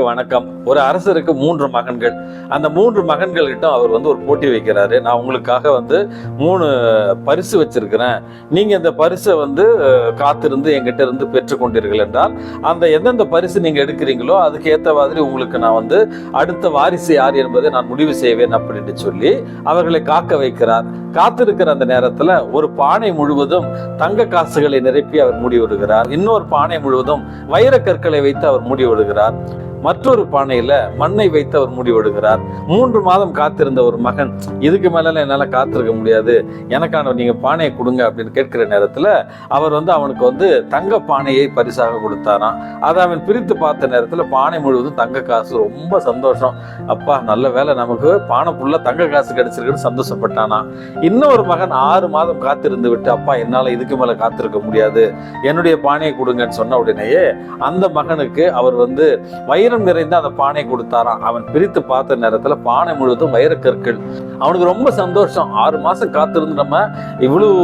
நண்பர்களுக்கு வணக்கம். ஒரு அரசருக்கு மூன்று மகன்கள். அந்த மூன்று மகன்கள் கிட்ட அவர் வந்து ஒரு போட்டி வைக்கிறாரு. நான் உங்களுக்காக வந்து மூணு பரிசு வச்சிருக்கிறேன். நீங்க இந்த பரிசை வந்து காத்திருந்து எங்கிட்ட இருந்து பெற்றுக்கொண்டீர்கள் என்றால் அந்த எந்தெந்த பரிசு நீங்க எடுக்கிறீங்களோ அதுக்கு ஏத்த மாதிரி உங்களுக்கு நான் வந்து அடுத்த வாரிசு யார் என்பதை நான் முடிவு செய்வேன் அப்படின்னு சொல்லி அவர்களை காக்க வைக்கிறார். காத்திருக்கிற அந்த நேரத்துல ஒரு பானை முழுவதும் தங்க காசுகளை நிரப்பி அவர் மூடி விடுகிறார். இன்னொரு பானை முழுவதும் வைர கற்களை வைத்து அவர் மூடி விடுகிறார். மற்றொரு பானையில மண்ணை வைத்து அவர் மூடி விடுகிறார் மூன்று மாதம் காத்திருந்த ஒரு மகன் இதுக்கு மேல என்னால காத்திருக்க முடியாது. எனக்கான நீங்க பானையை கொடுங்க அப்படின்னு கேட்கிற நேரத்துல அவர் வந்து அவனுக்கு வந்து தங்க பானையை பரிசாக கொடுத்தாராம். அதை அவன் பிரித்து பார்த்த நேரத்துல பானை முழுவதும் தங்க காசு. ரொம்ப சந்தோஷம். அப்பா நல்ல வேலை நமக்கு பானை ஃபுல்லாக தங்க காசு கிடைச்சிருக்குன்னு சந்தோஷப்பட்டானா இன்னொரு மகன் ஆறு மாதம் காத்திருந்து விட்டு அப்பா என்னால இதுக்கு மேல காத்திருக்க முடியாது. என்னுடைய பானையை கொடுங்கன்னு சொன்ன உடனேயே அந்த மகனுக்கு அவர் வந்து வயிறு வைரம் நிறைந்த அந்த பானை கொடுத்தாராம். அவன் பிரித்து பார்த்த நேரத்துல பானை முழுவதும் வைரக்கற்கள் அவனுக்கு ரொம்ப சந்தோஷம். ஆறு மாசம் காத்திருந்து நம்ம இவ்வளவு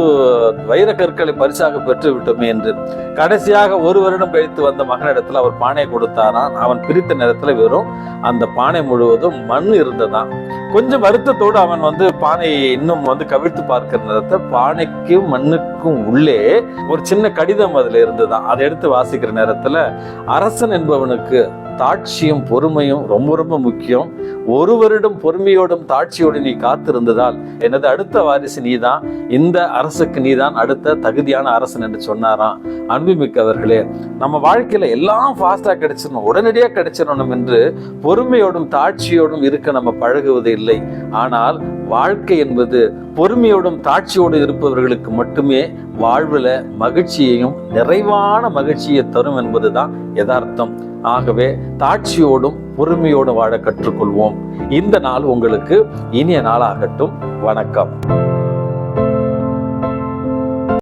வைரக்கற்களை பரிசாக பெற்று விட்டோமே என்று. கடைசியாக ஒரு வருடம் கழித்து வந்த மகனிடத்துல அவர் பானையை கொடுத்தாராம். அவன் பிரித்த நேரத்துல வெறும் அந்த பானை முழுவதும் மண் இருந்ததான் கொஞ்சம் வருத்தத்தோடு அவன் வந்து பானையை இன்னும் வந்து கவிழ்த்து பார்க்கிற நேரத்தை பானைக்கும் மண்ணுக்கும் உள்ளே ஒரு சின்ன கடிதம் அதுல இருந்துதான் அதை எடுத்து வாசிக்கிற நேரத்துல அரசன் என்பவனுக்கு தாட்சியும் பொறுமையும் ரொம்ப ரொம்ப முக்கியம். ஒரு வருடம் பொறுமையோடும் தாட்சியோடு நீ காத்திருந்ததால் எனது அடுத்த வாரிசு நீதான் இந்த அரசுக்கு நீதான் அடுத்த தகுதியான அரசன் என்று சொன்னாராம். அன்புமிக்கவர்களே நம்ம வாழ்க்கையில எல்லாம் ஃபாஸ்டா கிடைச்சிடணும் உடனடியாக கிடைச்சிடணும் என்று பொறுமையோடும் தாட்சியோடும் இருக்க நம்ம பழகுவது இல்லை. ஆனால் வாழ்க்கை என்பது பொறுமையோடும் தாட்சியோடு இருப்பவர்களுக்கு மட்டுமே வாழ்வில் மகிழ்ச்சியையும் நிறைவான மகிழ்ச்சியை தரும் என்பதுதான் யதார்த்தம். ஆகவே தாட்சியோடும் பொறுமையோடும் வாழ கற்றுக்கொள்வோம். இந்த நாள் உங்களுக்கு இனிய நாளாகட்டும். வணக்கம்.